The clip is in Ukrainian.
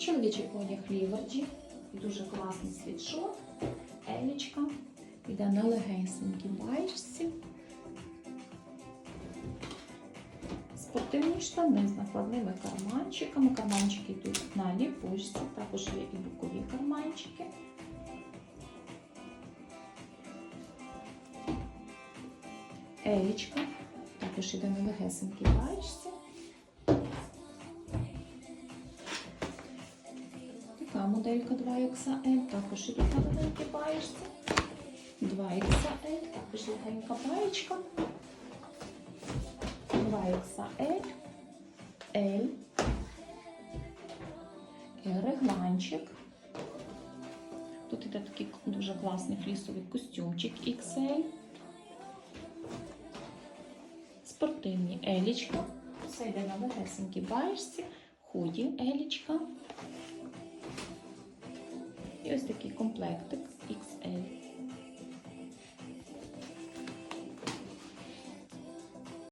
Чоловічий одяг Ліверджі. Дуже класний світшот. Елічка. Йде на легенькій баєчці. Спортивні штани з накладними карманчиками. Карманчики йдуть на ліпучці, також є і бокові карманчики. Елічка. Також йде на легесенькій баєчці. Така моделька 2XL, також ідуть на великій баєчці. 2XL, також легенька баєчка. 2XL, L, регланчик. Тут іде такий дуже класний флісовий костюмчик XL. Спортивні елічка. Все йде на легесенькій баєчці. Худі елічка. І ось такий комплектик.